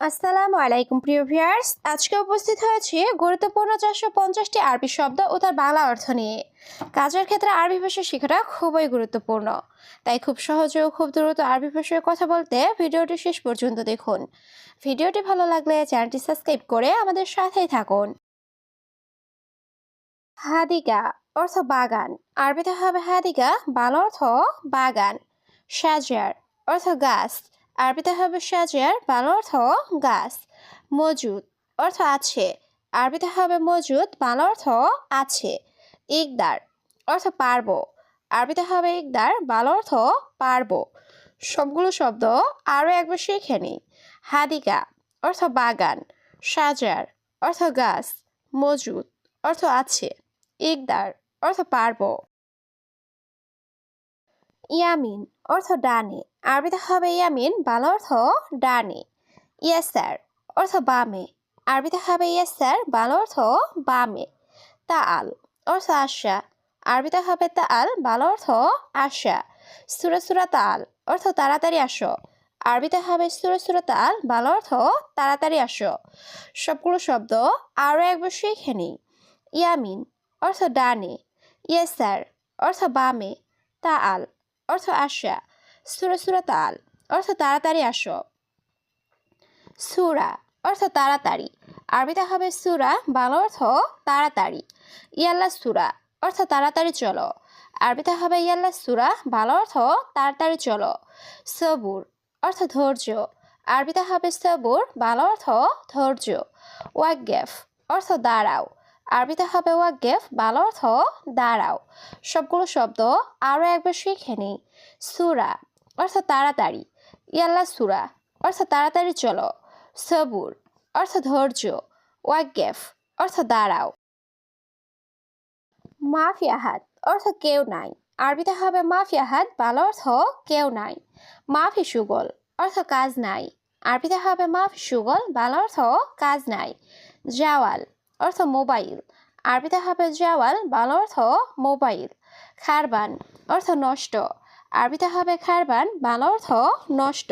আসসালামু আলাইকুম, প্রিয় ভিউয়ার্স। আজকে উপস্থিত হয়েছে গুরুত্বপূর্ণ চারশো পঞ্চাশটি আরবি শব্দ ও তার বাংলা অর্থ নিয়ে। কাজের ক্ষেত্রে আরবি ভাষা শেখাটা খুবই গুরুত্বপূর্ণ। তাই খুব সহজে ও খুব দ্রুত আরবি ভাষায় কথা বলতে ভিডিওটি শেষ পর্যন্ত দেখুন। ভিডিওটি ভালো লাগলে চ্যানেলটি সাবস্ক্রাইব করে আমাদের সাথেই থাকুন। হাদিকা অর্থ বাগান। আরবিতে হবে হাদিকা বাংলা অর্থ বাগান। সাজার অর্থ গাছ। আরবিতে হবে সাজিয়ার, বাংলা অর্থ গাছ, মজুদ অর্থ আছে। আরবিতে হবে মজুদ, বাংলা অর্থ আছে। ইকদার অর্থ পারব। আরবিতে হবে ইকদার, বাংলা অর্থ পারব। সবগুলো শব্দ আরও একবার শিখে নিই। হাদিকা অর্থ বাগান, সাজার অর্থ গাছ, মজুদ অর্থ আছে। ইকদার অর্থ পারব। ইয়ামিন অর্থ ডানে। আরবিতে হবে ইয়ামিন, বাংলা অর্থ ডানে। ইয়াসার অর্থ বামে। আরবিতে হবে ইয়াসার বাংলা অর্থ বামে। তা আল অর্থ আশা। আরবিতে হবে তাআল, বাংলা অর্থ আশা। সুরা সুরা তাল অর্থ তাড়াতাড়ি আসো। আরবিতে হবে সুরা সুরা তাল বাংলা অর্থ তাড়াতাড়ি আসো। সবগুলো শব্দ আরও একবার শিখে নিই। ইয়ামিন, অর্থ ডানে। ইয়াসার অর্থ বামে। তা আল অর্থ আশা। সুরা সুরা তাল অর্থ তাড়াতাড়ি আসো। সুরা অর্থ তাড়াতাড়ি। আরবিতে হবে সুরা, বাংলা অর্থ তাড়াতাড়ি। ইয়াল্লা সুরা অর্থ তাড়াতাড়ি চলো। আরবিতে হবে ইয়াল্লা সুরা, বাংলা অর্থ তাড়াতাড়ি চলো। সবুর, অর্থ ধৈর্য। আরবিতে হবে সবুর, বাংলা অর্থ ধৈর্য। ওয়াগেফ অর্থ দাঁড়াও। আরবিতে হবে ওয়াগেফ বাংলা অর্থ দাঁড়াও। সবগুলো শব্দ আরও একবার শিখে নিই। সুরা অর্থ তাড়াতাড়ি। ইয়াল্লা সুরা অর্থ তাড়াতাড়ি চলো। সবুর অর্থ ধৈর্য। ওয়াগেফ অর্থ দাঁড়াও। মাফিয়াহাত অর্থ কেউ নাই। আরবিতে হবে মাফিয়াহাত বাংলা অর্থ কেউ নাই। মাফি সুগল, অর্থ কাজ নাই। আরবিতে হবে মাফি সুগল বাংলা অর্থ কাজ নাই। জাওয়াল, অর্থ মোবাইল। আরবিতে হবে জাওয়াল বাংলা অর্থ মোবাইল। খারবান, অর্থ নষ্ট। আরবিতে হবে খারবান, বাংলা অর্থ নষ্ট।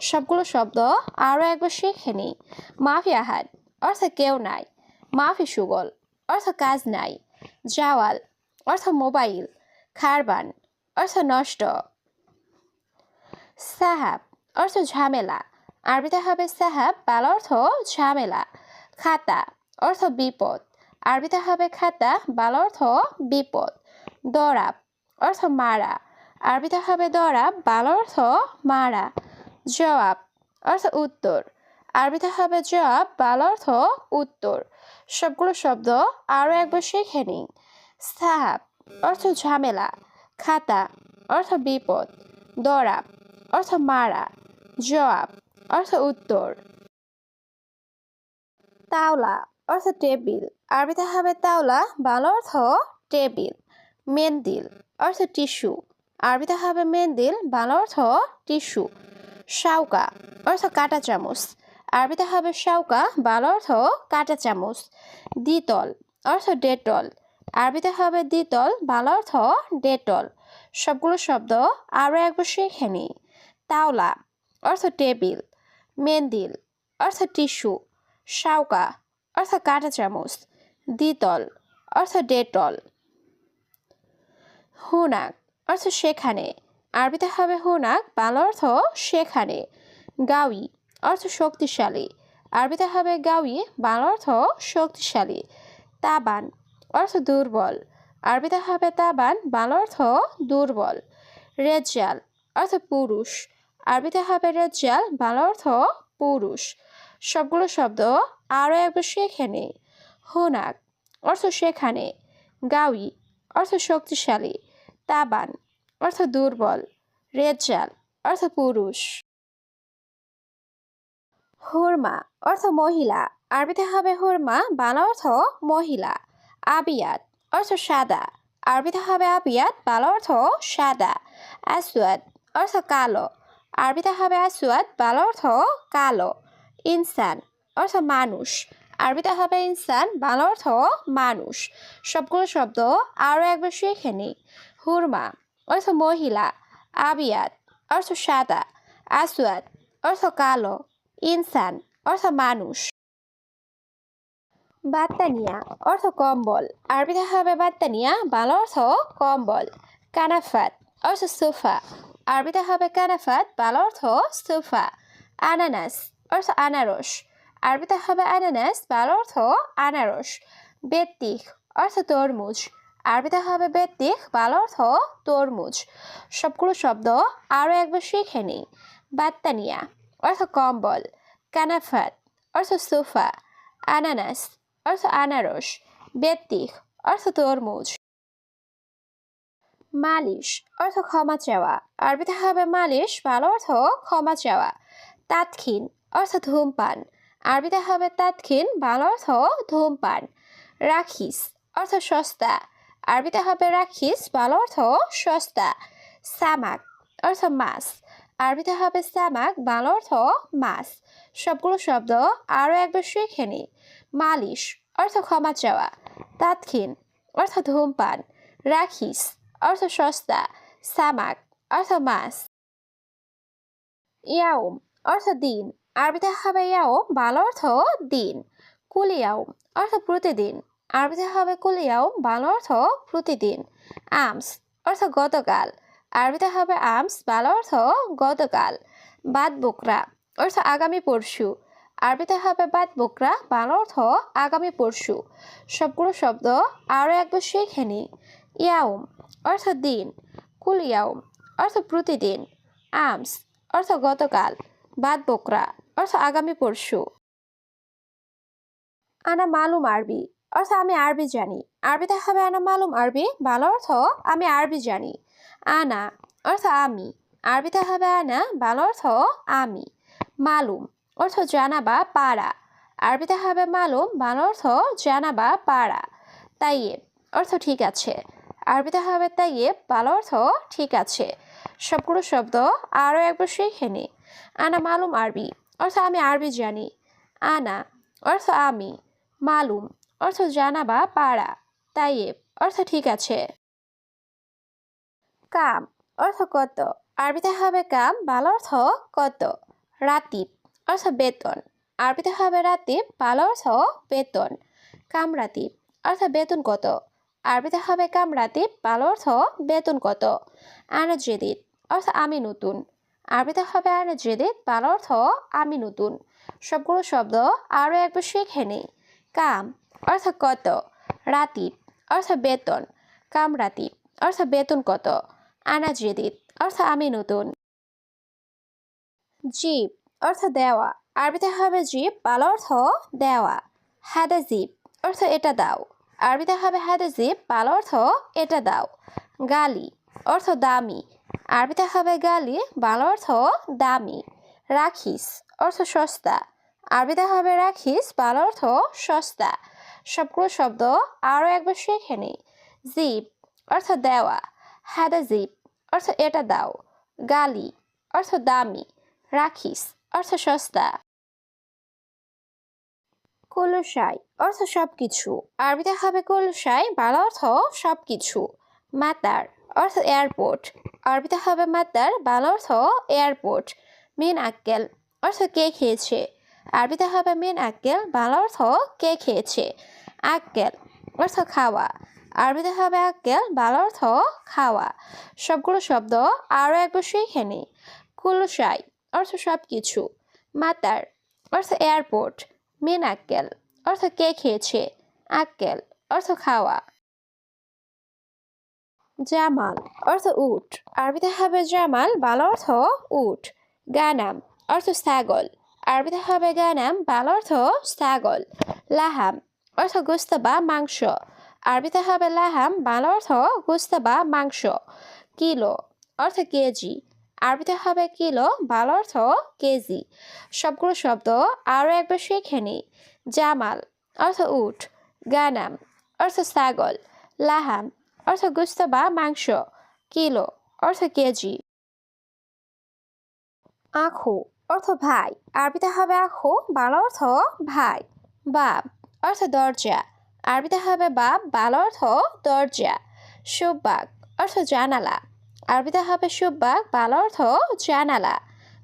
সবগুলো শব্দ আরও একবার শিখে নিই। মাফি আহাদ, অর্থ কেউ নাই। মাফি সুগল, অর্থ কাজ নাই। জাওয়াল, অর্থ মোবাইল। খারবান, অর্থ নষ্ট। সাহাব, অর্থ ঝামেলা। আরবিতে হবে সাহাব, বাংলা অর্থ ঝামেলা। খাতা, অর্থ বিপদ। আরবিতে হবে খাতা, বাংলা অর্থ বিপদ। দরাব, অর্থ মারা। আরবিতে হবে দরাব বাংলা অর্থ মারা। জবাব, অর্থ উত্তর। আরবিতে হবে জবাব, বাল অর্থ উত্তর। সবগুলো শব্দ আরও একবার শিখে নিই। সাহাব অর্থ ঝামেলা। খাতা, অর্থ বিপদ। দরাব অর্থ মারা। জবাব, অর্থ উত্তর। তাওলা, অর্থ টেবিল। আরবিতে হবে তাওলা, বাল অর্থ টেবিল। মেন্দিল, অর্থ টিস্যু। আরবিতে হবে মেন্দিল বাংলা অর্থ টিস্যু শাউকা অর্থ কাটা চামচ। আরবিতে হবে শাউকা বাংলা অর্থ কাটা চামচ। দ্বিতল অর্থ ডেটল। আরবিতে হবে দ্বিতল, বাংলা অর্থ ডেটল। সবগুলো শব্দ আরও একবার শিখে নিই। তাওলা অর্থ টেবিল। মেন্দিল অর্থ টিস্যু। শাউকা অর্থ কাটা চামচ। দ্বিতল অর্থ ডেটল। হুনাক অর্থ সেখানে। আরবিতে হবে হুনাক, বাংলা অর্থ সেখানে। গাউই অর্থ শক্তিশালী। আরবিতে হবে গাউই বাংলা অর্থ শক্তিশালী। তাবান, অর্থ দুর্বল। আরবিতে হবে তাবান, বাংলা অর্থ দুর্বল। রেজাল অর্থ পুরুষ। আরবিতে হবে রেজাল বাংলা অর্থ পুরুষ। সবগুলো শব্দ আরও একবার সেখানে। হুনাক, অর্থ সেখানে। গাউই অর্থ শক্তিশালী। তাবান, অর্থ দুর্বল। রেজাল অর্থ পুরুষ। হুরমা, অর্থ মহিলা। আরবিতে হবে হুরমা, বাংলা অর্থ মহিলা। আবিয়াত অর্থ সাদা। আরবিতে হবে আবিয়াত বাংলা অর্থ সাদা। আসওয়াদ, অর্থ কালো। আরবিতে হবে আসওয়াদ, বাংলা অর্থ কালো। ইনসান, অর্থ মানুষ। আরবিতে হবে ইনসান, বাংলা অর্থ মানুষ। সবগুলো শব্দ আরও একবার শিখে নিই। হুরমা অর্থ মহিলা আবিয়াত অর্থ সাদা আসওয়াদ অর্থ কালো ইনসান অর্থ মানুষ বাত্তানিয়া অর্থ কম্বল আরবিতে হবে বাত্তানিয়া বাংলা অর্থ কম্বল কানাফাত অর্থ সোফা আরবিতে হবে কানাফাত বাংলা অর্থ সোফা আনানাস অর্থ আনারস আরবিতে হবে আনানাস বাংলা অর্থ আনারস বেত্তিক অর্থ তরমুজ আরবিতে হবে বেত্তিক বাল অর্থ তরমুজ। সবগুলো শব্দ আরও একবার শিখে নিই। বাত্তানিয়া, অর্থ কম্বল। কানাফাত, অর্থ সোফা। আনানাস, অর্থ আনারস। বেত্তিক অর্থ তরমুজ। মালিশ, অর্থ ক্ষমা চাওয়া। আরবিতে হবে মালিশ ভালো অর্থ ক্ষমা চাওয়া। তাৎক্ষীন অর্থ ধূমপান। আরবিতে হবে তাৎক্ষীন ভালো অর্থ ধূমপান। রাখিস, অর্থ সস্তা। আরবিতে হবে রাখিস ভালো অর্থ সস্তা। সামাক অর্থ মাছ। আরবিতে হবে সামাক ভালো অর্থ মাছ। সবগুলো শব্দ আরও একবার শিখে নিই মালিশ অর্থ ক্ষমা চাওয়া। তাৎক্ষীন অর্থ ধূমপান। রাখিস অর্থ সস্তা। সামাক অর্থ মাছ। ইয়াউম অর্থ দিন। আরবিতে হবে ইয়াউম ভালো অর্থ দিন। কুলিয়াউম অর্থ প্রতিদিন। আরবিতে হবে কুলিয়াউম ভালো অর্থ প্রতিদিন। আমস অর্থ গতকাল। আরবিতে হবে আমস ভালো অর্থ গতকাল। বাদ বকরা অর্থ আগামী পরশু। আরবিতে হবে বাদ বকরা ভালো অর্থ আগামী পরশু। সবগুলো শব্দ আরও একবার শিখে নিই ইয়াউম অর্থ দিন। কুল ইয়াউম অর্থ প্রতিদিন। আমস অর্থ গতকাল। বাদ বকরা অর্থ আগামী পরশু। আনা মালুম আরবি। অর্থ আমি আরবি জানি। আরবিতে হবে আনা মালুম আরবি ভালো অর্থ আমি আরবি জানি। আনা অর্থ আমি। আরবিতে হবে আনা ভালো অর্থ আমি। মালুম অর্থ জানা বা পাড়া আরবিতে হবে মালুম ভালো অর্থ জানা বা পাড়া তাইয়েব অর্থ ঠিক আছে। আরবিতে হবে তাইয়েব ভালো অর্থ ঠিক আছে। সবগুলো শব্দ আরও একবার শিখে নি। আনা মালুম আরবি, অর্থ আমি আরবি জানি। আনা অর্থ আমি। মালুম অর্থ জানা বা পাড়া তাইয়েব অর্থ ঠিক আছে। কাম, অর্থ কত? আরবিতে হবে কাম ভালো অর্থ কত? রাতিব, অর্থ বেতন। আরবিতে হবে রাতিব ভালো অর্থ বেতন। কামরাতিব অর্থ বেতন কত? আরবিতে হবে কামরাতিব ভালো অর্থ বেতন কত? আনাজেদিদ অর্থ আমি নতুন। আরবিতে হবে আনাজেদিদ ভালো অর্থ আমি নতুন। সবগুলো শব্দ আরও একবার শিখে নিই। কাম অর্থ কত? রাতিব অর্থ বেতন। কামরাতিব অর্থ বেতন কত? আনাজেদিদ অর্থ আমি নতুন। জীব। অর্থ দেওয়া। আরবিতে হবে জীব। ভালো অর্থ দেওয়া। হাদা জীব। অর্থ এটা দাও। আরবিতে হবে হাদা জীব। ভালো অর্থ এটা দাও। গালি। অর্থ দামি। আরবিতে হবে গালি। ভালো অর্থ দামি। রাখিস। অর্থ সস্তা। আরবিতে হবে রাখিস। ভালো অর্থ সস্তা। সবগুলো শব্দ আরও একবার শেখে নিই। জিপ অর্থ দেওয়া, হাদা জিপ অর্থ এটা দাও, গালি অর্থ দামি, রাখিস অর্থ সস্তা। কলুসাই অর্থ সব কিছু আরবিতে হবে কলুসাই ভালো অর্থ সব কিছু মাতার অর্থ এয়ারপোর্ট, আরবিতে হবে মাতার ভালো অর্থ এয়ারপোর্ট। মেন আক্কেল অর্থ কে খেয়েছে আরবিতে হবে মিন আক্কেল ভালো অর্থ কে খেয়েছে? আক্কেল অর্থ খাওয়া। আরবিতে হবে আক্কেল ভালো অর্থ খাওয়া। সবগুলো শব্দ আরও একবার শিখে নিই কুলুসাই, অর্থ সব কিছু মাতার, অর্থ এয়ারপোর্ট। মিন আক্কেল অর্থ কে খেয়েছে? আক্কেল অর্থ খাওয়া। জামাল, অর্থ উট। আরবিতে হবে জামাল ভালো অর্থ উট। গানাম, অর্থ ছাগল। আরবিতে হবে গানাম ভালো অর্থ ছাগল লাহাম অর্থ গোস্ত বা মাংস আরবিতে হবে লাহাম বাল অর্থ গোস্ত বা মাংস কিলো অর্থ কেজি আরবিতে হবে কিলো বাল অর্থ কেজি সবগুলো শব্দ আরও একবার শিখে নিই। জামাল অর্থ উট গানাম অর্থ ছাগল লাহাম অর্থ গুস্ত বা মাংস কিলো অর্থ কেজি আখু অর্থ ভাই। আরবিতে হবে আখু ভালো অর্থ ভাই। বাপ অর্থ দরজা। আরবিতে হবে বাপ ভালো অর্থ দরজা। সুবাক অর্থ জানালা। আরবিতে হবে সুব্বাক ভালো অর্থ জানালা।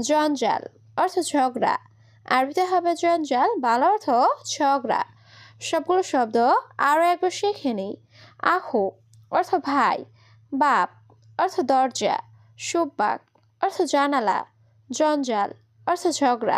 জঞ্জাল, অর্থ ঝগড়া। আরবিতে হবে জঞ্জাল, বাংলা অর্থ ঝগড়া। সবগুলো শব্দ আরও একবার শিখে নিই। আহু অর্থ ভাই। বাপ অর্থ দরজা। সুব্বাক, অর্থ জানালা। জঞ্জাল অর্থ ঝগড়া